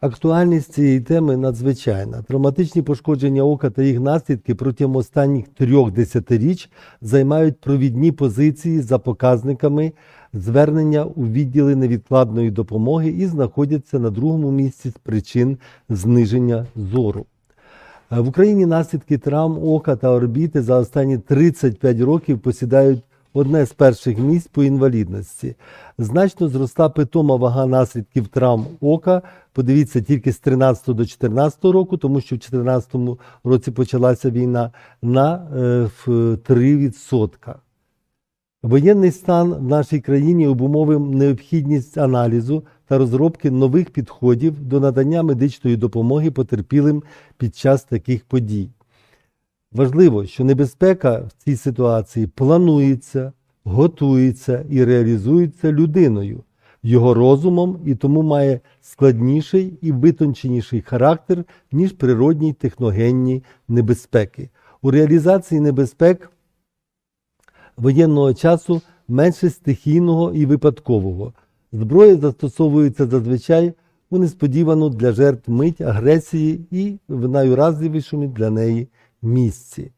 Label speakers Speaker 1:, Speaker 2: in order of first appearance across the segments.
Speaker 1: Актуальність цієї теми надзвичайна. Травматичні пошкодження ока та їх наслідки протягом останніх трьох десятиріч займають провідні позиції за показниками звернення у відділи невідкладної допомоги і знаходяться на другому місці з причин зниження зору. Е, В Україні наслідки травм ока та орбіти за останні 35 років посідають одне з перших місць по інвалідності. Значно зросла питома вага наслідків травм ока. Подивіться тільки з 13 до 14 року, тому що в 14 році почалася війна на е, в 3%. Воєнний стан в нашій країні обумовив необхідність аналізу та розробки нових підходів до надання медичної допомоги потерпілим під час таких подій. Важливо, що небезпека в цій ситуації планується, готується і реалізується людиною, його розумом і тому має складніший і витонченіший характер, ніж природні техногенні небезпеки. У реалізації небезпек воєнного часу менше стихійного і випадкового. Зброя застосовується зазвичай у несподівану для жертв мить агресії і в найуразливішому для неї місці.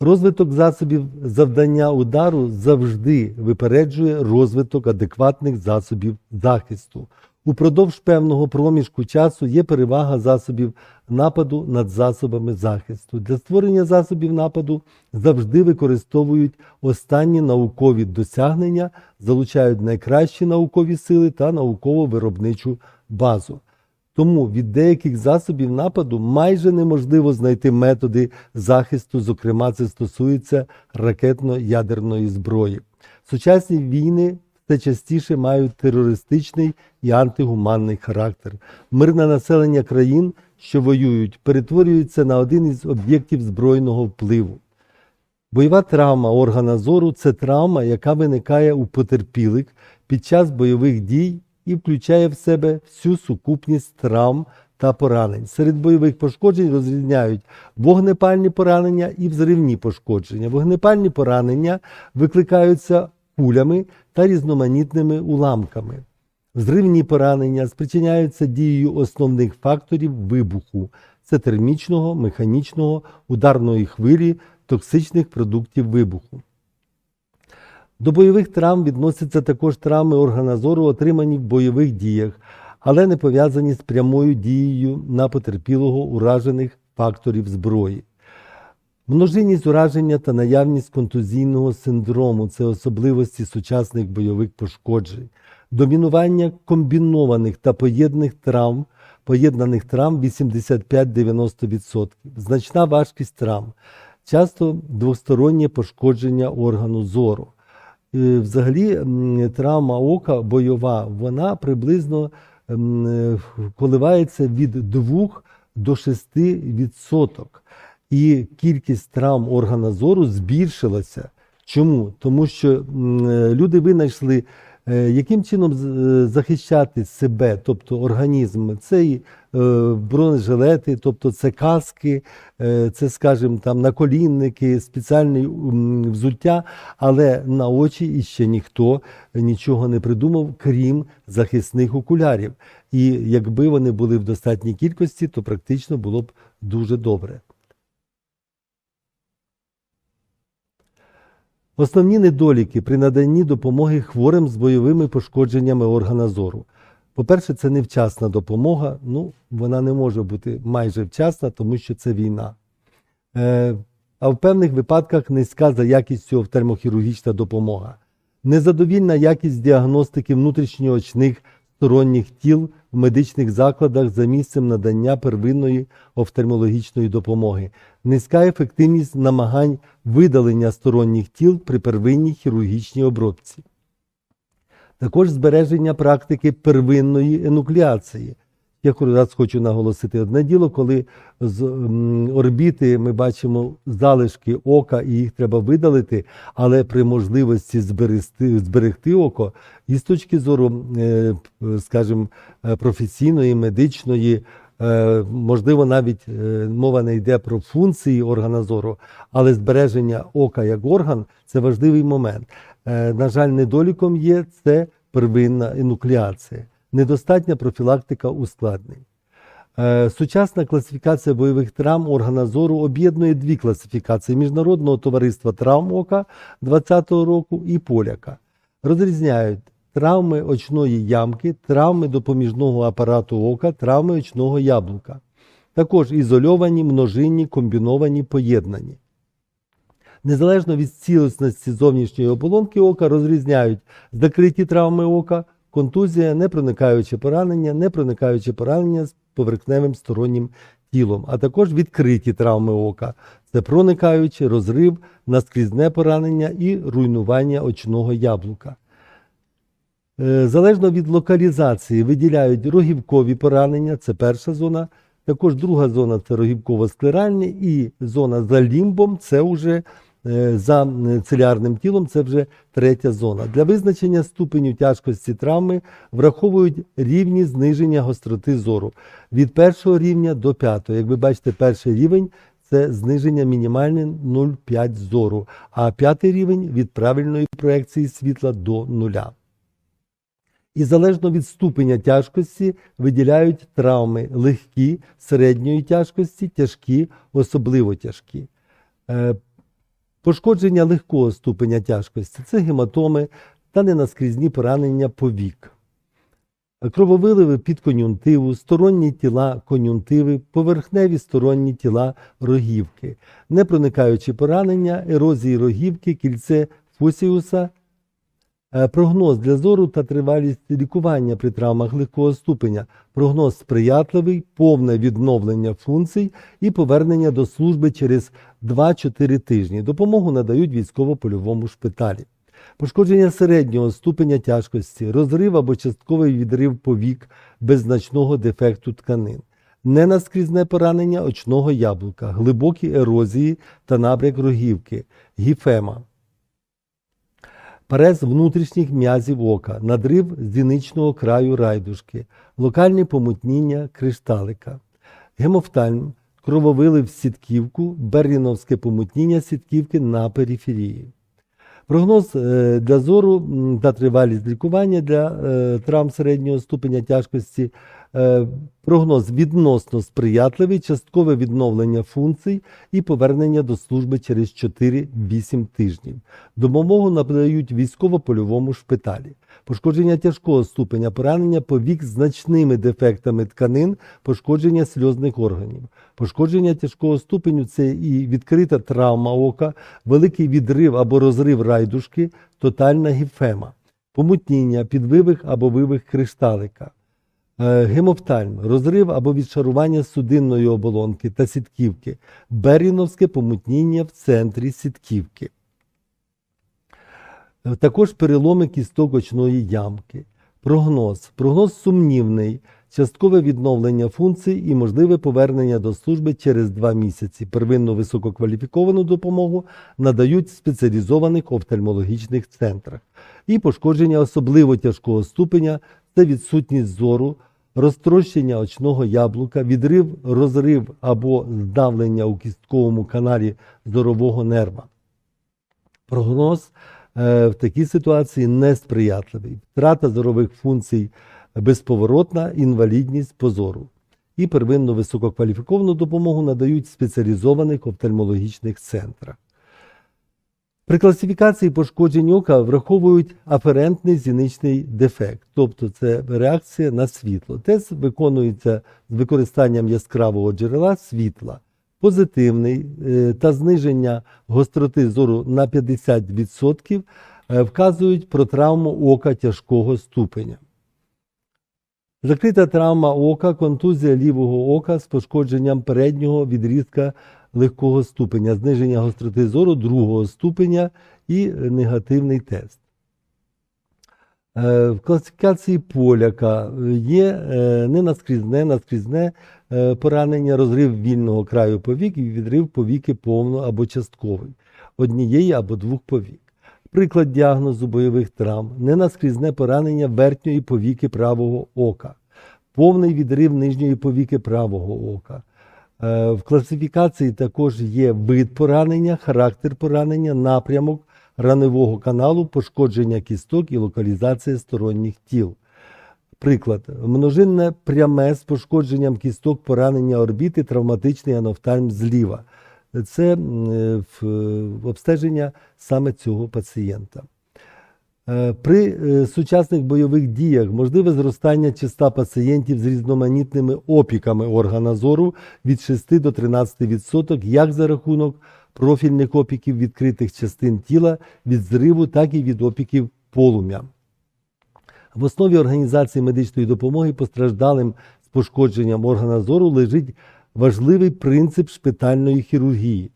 Speaker 1: Розвиток засобів завдання удару завжди випереджує розвиток адекватних засобів захисту. Упродовж певного проміжку часу є перевага засобів нападу над засобами захисту. Для створення засобів нападу завжди використовують останні наукові досягнення, залучають найкращі наукові сили та науково-виробничу базу. Тому від деяких засобів нападу майже неможливо знайти методи захисту, зокрема, це стосується ракетно-ядерної зброї. Сучасні війни все частіше мають терористичний і антигуманний характер. Мирне населення країн, що воюють, перетворюється на один із об'єктів збройного впливу. Бойова травма органа зору це травма, яка виникає у потерпілих під час бойових дій і включає в себе всю сукупність травм та поранень. Серед бойових пошкоджень розрізняють вогнепальні поранення і взривні пошкодження. Вогнепальні поранення викликаються кулями та різноманітними уламками. Взривні поранення спричиняються дією основних факторів вибуху це термічного, механічного, ударної хвилі, токсичних продуктів вибуху. До бойових травм відносяться також травми органа зору, отримані в бойових діях, але не пов'язані з прямою дією на потерпілого уражених факторів зброї. Множинність ураження та наявність контузійного синдрому це особливості сучасних бойових пошкоджень, домінування комбінованих та поєднаних травм, поєднаних травм 85-90%, значна важкість травм, часто двостороннє пошкодження органу зору. Е, Взагалі, травма ока бойова, вона приблизно е, коливається від 2 до 6 відсоток. І кількість травм органа зору збільшилася. Чому? Тому що е, люди винайшли, яким чином е, захищати себе, тобто організм. Це е, бронежилети, тобто це каски, е, це, скажімо, там наколінники, спеціальне взуття, але на очі іще ніхто нічого не придумав, крім захисних окулярів. І якби вони були в достатній кількості, то практично було б дуже добре. Основні недоліки при наданні допомоги хворим з бойовими пошкодженнями органа зору. По-перше, це невчасна допомога. Ну, вона не може бути майже вчасна, тому що це війна. Е, а в певних випадках низька за якістю офтальмохірургічна допомога. Незадовільна якість діагностики внутрішньоочних сторонніх тіл в медичних закладах за місцем надання первинної офтальмологічної допомоги, низька ефективність намагань видалення сторонніх тіл при первинній хірургічній обробці. Також збереження практики первинної енуклеації. Я раз хочу наголосити одне діло, коли з орбіти ми бачимо залишки ока, і їх треба видалити, але при можливості зберегти, зберегти око, і з точки зору, е, скажімо, е, професійної, медичної, е, можливо, навіть мова не йде про функції органа зору, але збереження ока як орган це важливий момент. На жаль, недоліком є це первинна енуклеація, недостатня профілактика ускладнень. Е, Сучасна класифікація бойових травм органа зору об'єднує дві класифікації Міжнародного товариства травм ока 2020 року і поляка. Розрізняють травми очної ямки, травми допоміжного апарату ока, травми очного яблука. Також ізольовані, множинні, комбіновані, поєднані. Незалежно від цілісності зовнішньої оболонки ока розрізняють закриті травми ока, контузія, непроникаюче поранення, непроникаюче поранення з поверхневим стороннім тілом, а також відкриті травми ока. Це проникаюче, розрив, наскрізне поранення і руйнування очного яблука. Е, Залежно від локалізації виділяють рогівкові поранення, це перша зона. Також друга зона це рогівково-склеральні, і зона за лімбом це вже за е, целярним тілом, це вже третя зона. Для визначення ступеню тяжкості травми враховують рівні зниження гостроти зору від першого рівня до п'ятого. Як ви бачите, перший рівень це зниження мінімальне 0,5 зору, а п'ятий рівень від правильної проекції світла до нуля. І залежно від ступеня тяжкості виділяють травми легкі, середньої тяжкості, тяжкі, особливо тяжкі. Пошкодження легкого ступеня тяжкості це гематоми та ненаскрізні поранення повік. Крововиливи під кон'юнктиву, сторонні тіла кон'юнктиви, поверхневі сторонні тіла рогівки, непроникаючі поранення, ерозії рогівки, кільце фусіуса, Е, Прогноз для зору та тривалість лікування при травмах легкого ступеня. Прогноз сприятливий, повне відновлення функцій і повернення до служби через 2-4 тижні. Допомогу надають військово-польовому шпиталі. Пошкодження середнього ступеня тяжкості, розрив або частковий відрив повік без значного дефекту тканин. Ненаскрізне поранення очного яблука, глибокі ерозії та набряк рогівки, гіфема. Парез внутрішніх м'язів ока, надрив зіничного краю райдушки, локальні помутніння кришталика, гемофтальм, крововилив сітківку, берліновське помутніння сітківки на периферії. Прогноз е, для зору та тривалість лікування для е, травм середнього ступеня тяжкості. Е, Прогноз відносно сприятливий, часткове відновлення функцій і повернення до служби через 4-8 тижнів. Допомогу надають військово-польовому шпиталі. Пошкодження тяжкого ступеня поранення повік з значними дефектами тканин, пошкодження сльозних органів. Пошкодження тяжкого ступеню це і відкрита травма ока, великий відрив або розрив райдушки, тотальна гіфема, помутніння, підвивих або вивих кришталика. Е, Гемофтальм, розрив або відшарування судинної оболонки та сітківки, беріновське помутніння в центрі сітківки. Е, Також переломи кісток очної ямки. Прогноз. Прогноз сумнівний, часткове відновлення функцій і можливе повернення до служби через два місяці. Первинну висококваліфіковану допомогу надають в спеціалізованих офтальмологічних центрах. І пошкодження особливо тяжкого ступеня це відсутність зору, розтрощення очного яблука, відрив, розрив або здавлення у кістковому каналі зорового нерва. Прогноз е, в такій ситуації несприятливий. Втрата зорових функцій безповоротна, інвалідність по зору. І первинну висококваліфіковану допомогу надають в спеціалізованих офтальмологічних центрах. При класифікації пошкоджень ока враховують аферентний зіничний дефект, тобто це реакція на світло. Тест виконується з використанням яскравого джерела світла. Позитивний е, та зниження гостроти зору на 50% е, вказують про травму ока тяжкого ступеня. Закрита травма ока, контузія лівого ока з пошкодженням переднього відрізка легкого ступеня, зниження гостроти зору другого ступеня і негативний тест. Е, В класифікації поляка є е, ненаскрізне, наскрізне е, поранення, розрив вільного краю повік і відрив повіки повно або частковий, однієї або двох повік. Приклад діагнозу бойових травм, ненаскрізне поранення верхньої повіки правого ока, повний відрив нижньої повіки правого ока. Е, В класифікації також є вид поранення, характер поранення, напрямок раневого каналу, пошкодження кісток і локалізація сторонніх тіл. Приклад: множинне пряме з пошкодженням кісток поранення орбіти, травматичний анофтальм зліва. Це е, в обстеження саме цього пацієнта. Е, При е, сучасних бойових діях можливе зростання числа пацієнтів з різноманітними опіками органа зору від 6 до 13%, як за рахунок профільних опіків відкритих частин тіла від зриву, так і від опіків полум'я. В основі організації медичної допомоги постраждалим з пошкодженням органа зору лежить важливий принцип шпитальної хірургії.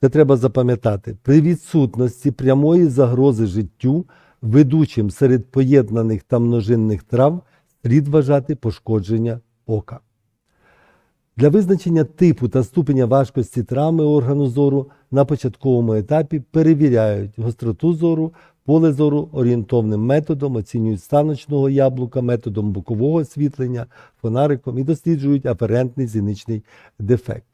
Speaker 1: Це треба запам'ятати. При відсутності прямої загрози життю ведучим серед поєднаних та множинних травм слід вважати пошкодження ока. Для визначення типу та ступеня важкості травми органу зору на початковому етапі перевіряють гостроту зору, поле зору орієнтовним методом, оцінюють станочного яблука, методом бокового освітлення, фонариком і досліджують аферентний зіничний дефект.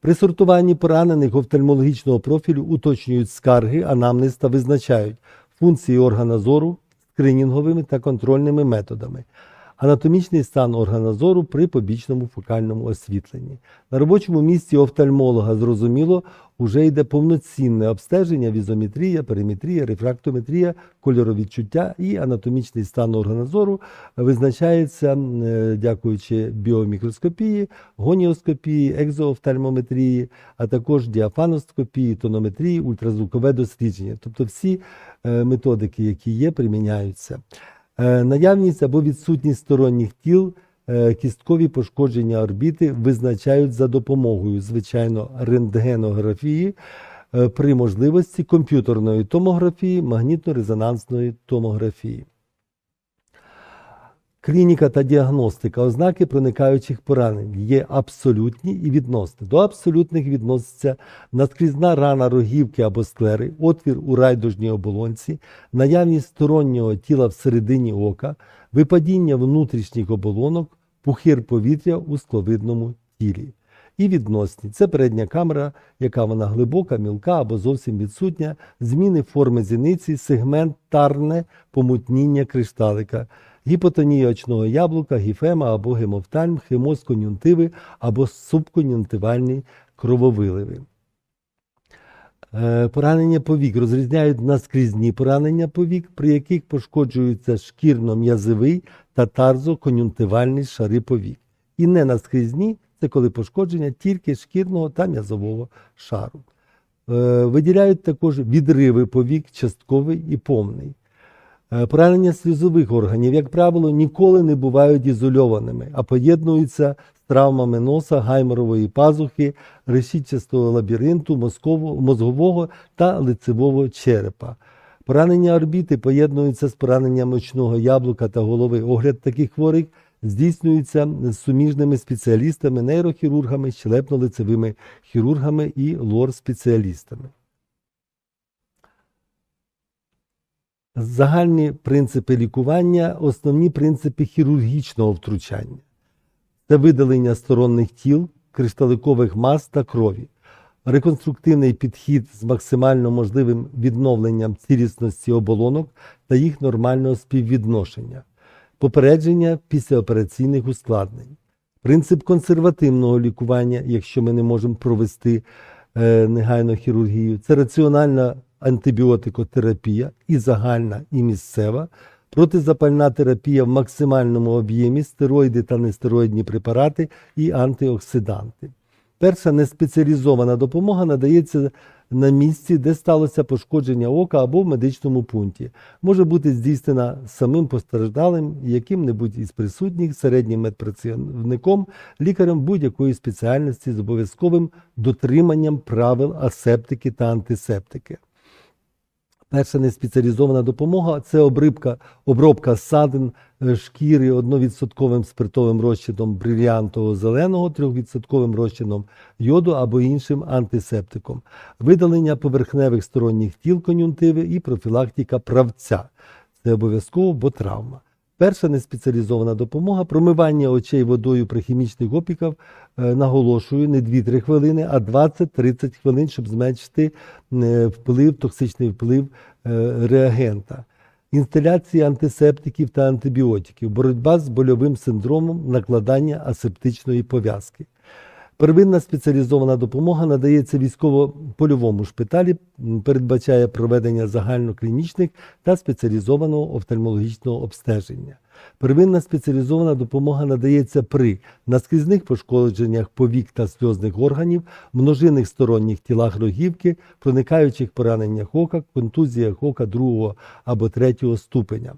Speaker 1: При сортуванні поранених офтальмологічного профілю уточнюють скарги, анамнез та визначають функції органа зору скринінговими та контрольними методами. Анатомічний стан органа зору при побічному фокальному освітленні. На робочому місці офтальмолога зрозуміло, уже йде повноцінне обстеження, візометрія, периметрія, рефрактометрія, кольоровідчуття і анатомічний стан органа зору визначається, е, дякуючи біомікроскопії, гоніоскопії, екзоофтальмометрії, а також діафаноскопії, тонометрії, ультразвукове дослідження. Тобто всі е, методики, які є, приміняються. Е, Наявність або відсутність сторонніх тіл, е, кісткові пошкодження орбіти визначають за допомогою, звичайно, рентгенографії, е, при можливості комп'ютерної томографії, магнітно-резонансної томографії. Клініка та діагностика ознаки проникаючих поранень є абсолютні і відносні. До абсолютних відноситься наскрізна рана рогівки або склери, отвір у райдужній оболонці, наявність стороннього тіла всередині ока, випадіння внутрішніх оболонок, пухир повітря у скловидному тілі. І відносні це передня камера, яка вона глибока, мілка або зовсім відсутня, зміни форми зіниці, сегментарне помутніння кришталика, гіпотонія очного яблука, гіфема або гемофтальм, хемоз кон'юнктиви або субкон'юнктивальні крововиливи. Е, Поранення повік розрізняють наскрізні поранення повік, при яких пошкоджуються шкірно-м'язовий та тарзо-кон'юнктивальні шари повік. І не наскрізні це коли пошкодження тільки шкірного та м'язового шару. Е, Виділяють також відриви повік, частковий і повний. Е, Поранення сльозових органів, як правило, ніколи не бувають ізольованими, а поєднуються з травмами носа, гайморової пазухи, решітчастого лабіринту, мозгового та лицевого черепа. Поранення орбіти поєднуються з пораненням очного яблука та голови. Огляд таких хворих здійснюється з суміжними спеціалістами, нейрохірургами, щелепно-лицевими хірургами і лор-спеціалістами. Загальні принципи лікування, основні принципи хірургічного втручання. Це видалення сторонних тіл, кришталикових мас та крові, реконструктивний підхід з максимально можливим відновленням цілісності оболонок та їх нормального співвідношення, попередження післяопераційних ускладнень, принцип консервативного лікування, якщо ми не можемо провести е, негайно хірургію, це раціональна антибіотикотерапія і загальна, і місцева, протизапальна терапія в максимальному об'ємі, стероїди та нестероїдні препарати і антиоксиданти. Перша неспеціалізована допомога надається на місці, де сталося пошкодження ока або в медичному пункті. Може бути здійснена самим постраждалим, яким-небудь із присутніх, середнім медпрацівником, лікарем будь-якої спеціальності з обов'язковим дотриманням правил асептики та антисептики. Перша неспеціалізована допомога це обрибка, обробка садин е, шкіри 1% спиртовим розчином бриліантового зеленого, 3% розчином йоду або іншим антисептиком, видалення поверхневих сторонніх тіл кон'юнктиви і профілактика правця. Це обов'язково, бо травма. Перша неспеціалізована допомога промивання очей водою при хімічних опіках, е, наголошую, не 2-3 хвилини, а 20-30 хвилин, щоб зменшити е, вплив, токсичний вплив е, реагента. Інсталяція антисептиків та антибіотиків, боротьба з больовим синдромом, накладання асептичної пов'язки. Первинна спеціалізована допомога надається військово-польовому шпиталі, передбачає проведення загальноклінічних та спеціалізованого офтальмологічного обстеження. Первинна спеціалізована допомога надається при наскрізних пошкодженнях повік та сльозних органів, множинних сторонніх тілах рогівки, проникаючих пораненнях ока, контузіях ока другого або третього ступеня.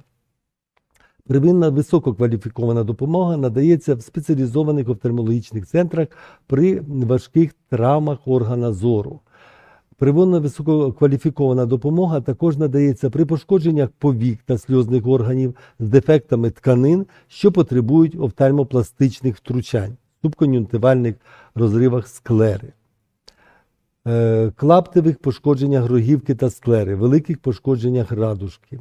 Speaker 1: Первинна висококваліфікована допомога надається в спеціалізованих офтальмологічних центрах при важких травмах органа зору. Первинна висококваліфікована допомога також надається при пошкодженнях повік та сльозних органів з дефектами тканин, що потребують офтальмопластичних втручань, субкон'юнктивальних розривах склери, е, клаптевих пошкодженнях рогівки та склери, великих пошкодженнях радужки.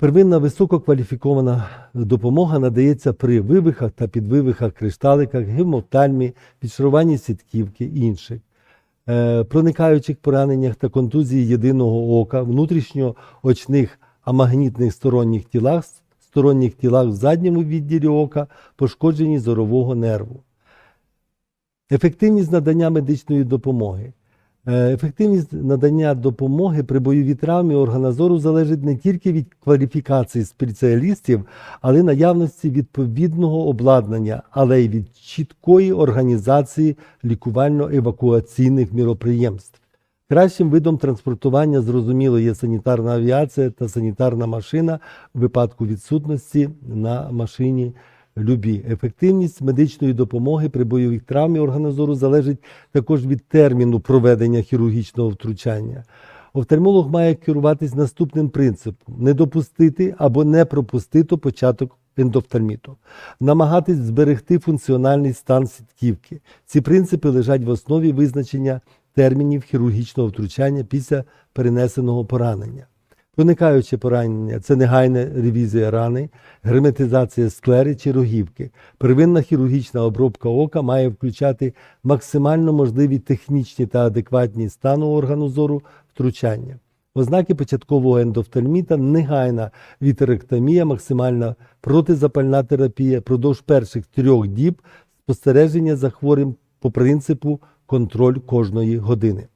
Speaker 1: Первинна висококваліфікована допомога надається при вивихах та підвивихах кришталиках, гемоптальмі, підшаруванні сітківки і інших, е, проникаючих пораненнях та контузії єдиного ока, внутрішньоочних амагнітних сторонніх тілах, сторонніх тілах в задньому відділі ока, пошкодженні зорового нерву. Ефективність надання медичної допомоги. Е, Ефективність надання допомоги при бойовій травмі органа зору залежить не тільки від кваліфікації спеціалістів, але й наявності відповідного обладнання, але й від чіткої організації лікувально-евакуаційних міроприємств. Кращим видом транспортування зрозуміло є санітарна авіація та санітарна машина в випадку відсутності на машині любі. Ефективність медичної допомоги при бойових травмі органу зору залежить також від терміну проведення хірургічного втручання. Офтальмолог має керуватись наступним принципом: не допустити або не пропустити початок ендофтальміту, намагатись зберегти функціональний стан сітківки. Ці принципи лежать в основі визначення термінів хірургічного втручання після перенесеного поранення. Проникаюче поранення це негайна ревізія рани, герметизація склери чи рогівки. Первинна хірургічна обробка ока має включати максимально можливі технічні та адекватні стану органу зору втручання. Ознаки початкового ендофтальміта негайна вітеректомія, максимальна протизапальна терапія продовж перших трьох діб спостереження за хворим по принципу контроль кожної години.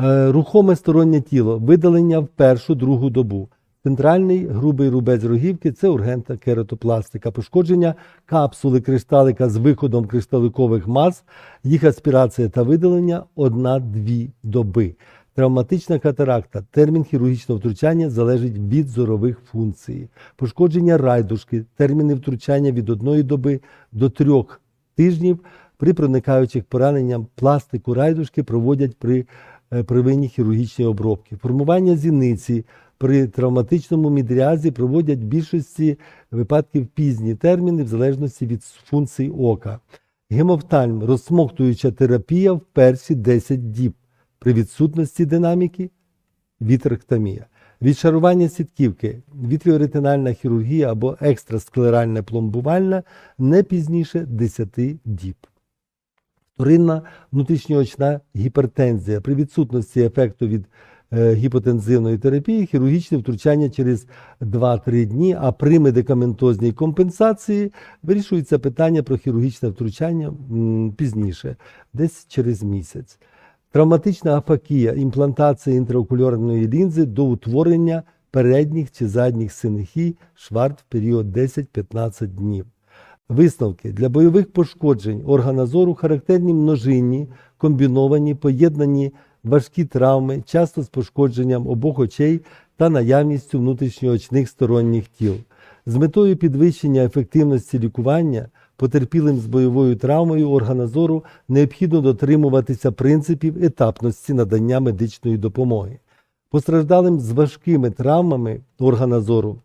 Speaker 1: Е, Рухоме стороннє тіло, видалення в першу другу добу. Центральний грубий рубець рогівки це ургента кератопластика, пошкодження капсули кришталика з виходом кришталикових мас, їх аспірація та видалення 1-2 доби. Травматична катаракта. Термін хірургічного втручання залежить від зорових функцій. Пошкодження райдушки. Терміни втручання від 1 доби до 3 тижнів. При проникаючих пораненням пластику райдушки проводять при е, первинній хірургічній обробці. Формування зіниці при травматичному мідріазі проводять в більшості випадків пізні терміни в залежності від функцій ока. Гемофтальм розсмоктуюча терапія в перші 10 діб при відсутності динаміки вітректомія. Відшарування сітківки, вітріоретинальна хірургія або екстрасклеральна пломбувальна не пізніше 10 діб. Вторинна внутрішньоочна гіпертензія. При відсутності ефекту від е, гіпотензивної терапії хірургічне втручання через 2-3 дні, а при медикаментозній компенсації вирішується питання про хірургічне втручання пізніше, десь через місяць. Травматична афакія, імплантація інтраокульорної лінзи до утворення передніх чи задніх синехій, шварт в період 10-15 днів. Висновки для бойових пошкоджень органа зору характерні множинні, комбіновані, поєднані важкі травми, часто з пошкодженням обох очей та наявністю внутрішньоочних сторонніх тіл. З метою підвищення ефективності лікування потерпілим з бойовою травмою органа зору необхідно дотримуватися принципів етапності надання медичної допомоги. Постраждалим з важкими травмами органа зору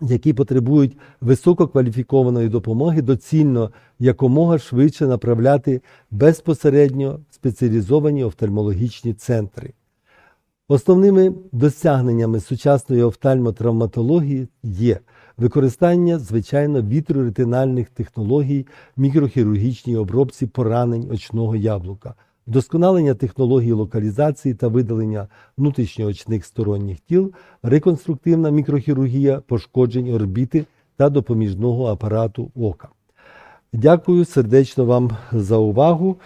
Speaker 1: які потребують висококваліфікованої допомоги, доцільно якомога швидше направляти безпосередньо спеціалізовані офтальмологічні центри. Основними досягненнями сучасної офтальмотравматології є використання, звичайно, вітроретинальних технологій в мікрохірургічній обробці поранень очного яблука, вдосконалення технологій локалізації та видалення внутрішньоочних сторонніх тіл, реконструктивна мікрохірургія пошкоджень орбіти та допоміжного апарату ока. Дякую сердечно вам за увагу.